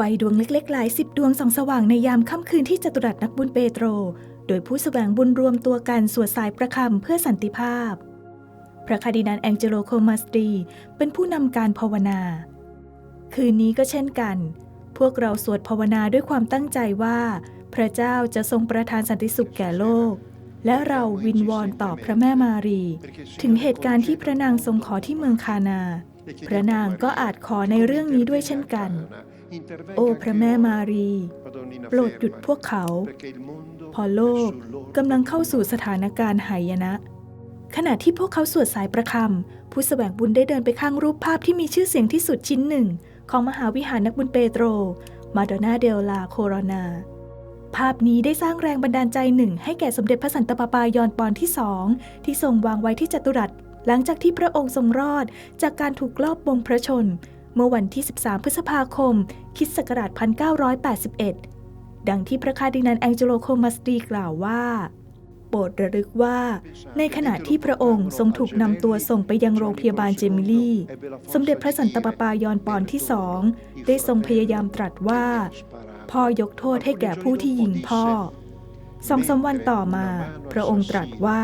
ฟดวงเล็กๆ หลายสิบดวงส่องสว่างในยามค่ำคืนที่จตุรัสนักบุญเปโตร โดยผู้แสวงบุญรวมตัวกันสวดสายประคำเพื่อสันติภาพ พระคาดินัลแองเจโลโคมาสตีเป็นผู้นำการภาวนา คืนนี้ก็เช่นกัน พวกเราสวดภาวนาด้วยความตั้งใจว่า พระเจ้าจะทรงประทานสันติสุขแก่โลก และเราวินวอนต่อพระแม่มารี ถึงเหตุการณ์ที่พระนางทรงขอที่เมืองคานา พระนางก็อาจขอในเรื่องนี้ด้วยเช่นกัน โอ้พระแม่มารี โปรดหยุดพวกเขา พอโลกกำลังเข้าสู่สถานการณ์หายนะ ขณะที่พวกเขาสวดสายประคำผู้แสวงบุญได้เดินไปข้างรูปภาพที่มีชื่อเสียงที่สุดชิ้นหนึ่ง ของมหาวิหารนักบุญเปโตร มาดอนาเดลลาโคโรนา ภาพนี้ได้สร้างแรงบันดาลใจหนึ่ง ให้แก่สมเด็จพระสันตะปาปายอนปอนที่สองที่ทรงวางไว้ที่จัตุรัสหลังจากที่พระองค์ทรงรอดจากการถูกลอบวงพระชน เมื่อวันที่ 13 พฤษภาคม คิศักราช 1981 ดังที่พระคาร์ดินัลแองเจโลโคมาสตีกล่าวว่า โปรดระลึกว่า ในขณะที่พระองค์ทรงถูกนำตัวส่งไปยังโรงพยาบาลเจมิลี่สมเด็จพระสันตะปาปายอนปอนที่สอง ได้ทรงพยายามตรัสว่า พ่อยกโทษให้แก่ผู้ที่ยิงพ่อสองสามวันต่อมา พระองค์ตรัสว่า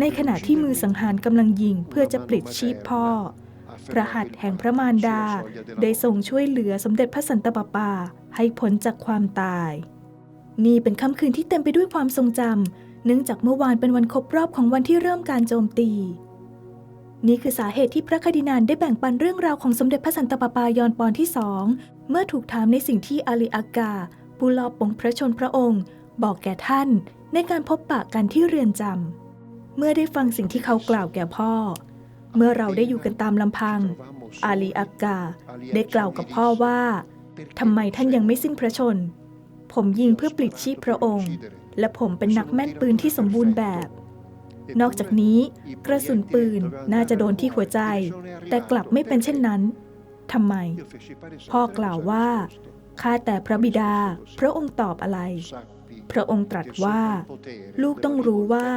ในขณะที่มือสังหารกำลังยิงเพื่อจะปลิดชีพพ่อ พระหัตถ์แห่งพระมารดา ได้ทรงช่วยเหลือสมเด็จพระสันตะปาปาให้พ้นจากความตาย นี่เป็นค่ำคืนที่เต็มไปด้วยความทรงจำเนื่องจากเมื่อวานเป็นวันครบรอบของวันที่เริ่มการโจมตี นี่คือสาเหตุที่พระคดินานได้แบ่งปันเรื่องราวของสมเด็จพระสันตะปาปายอนปอนที่สองเมื่อถูกถามในสิ่งที่อาลีอากาผู้ลอบปงพระชนพระองค์ บอกแก่ท่านในการพบปะกันที่เรือนจำเมื่อได้ฟังสิ่งที่เขากล่าวแก่พ่อ เมื่อเราได้อยู่กันตามลำพัง อาลีอากา ได้กล่าวกับพ่อว่าทำไมท่านยังไม่สิ้นพระชน ผมยิงเพื่อปลิดชีพพระองค์ และผมเป็นนักแม่นปืนที่สมบูรณ์แบบ นอกจากนี้ กระสุนปืนน่าจะโดนที่หัวใจ แต่กลับไม่เป็นเช่นนั้นทำไม พ่อกล่าวว่าข้าแต่พระบิดา พระองค์ตอบอะไร พระองค์ตรัสว่า ลูกต้องรู้ว่า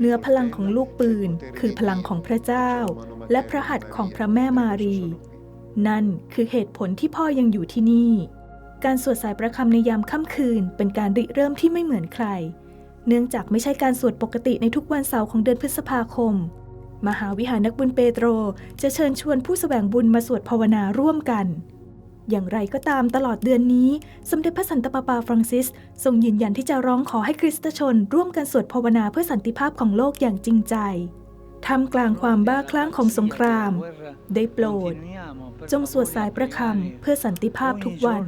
เนื้อพลังของลูกปืน คือพลังของพระเจ้า และพระหัตถ์ของพระแม่มารี นั่นคือเหตุผลที่พ่อยังอยู่ที่นี่ การสวดสายประคำในยามค่ำคืน เป็นการริเริ่มที่ไม่เหมือนใคร เนื่องจากไม่ใช่การสวดปกติในทุกวันเสาร์ของเดือนพฤษภาคม มหาวิหารนักบุญเปโตรจะเชิญชวนผู้แสวงบุญมาสวดภาวนาร่วมกัน อย่างไรก็ตามตลอดเดือนนี้ สมเด็จพระสันตะปาปาฟรังซิสทรงยืนยันที่จะร้องขอให้คริสตชน ร่วมกันสวดภาวนาเพื่อสันติภาพของโลกอย่างจริงใจท่ามกลางความบ้าคลั่งของสงคราม ได้โปรด จงสวดสายประคำเพื่อสันติภาพทุกวัน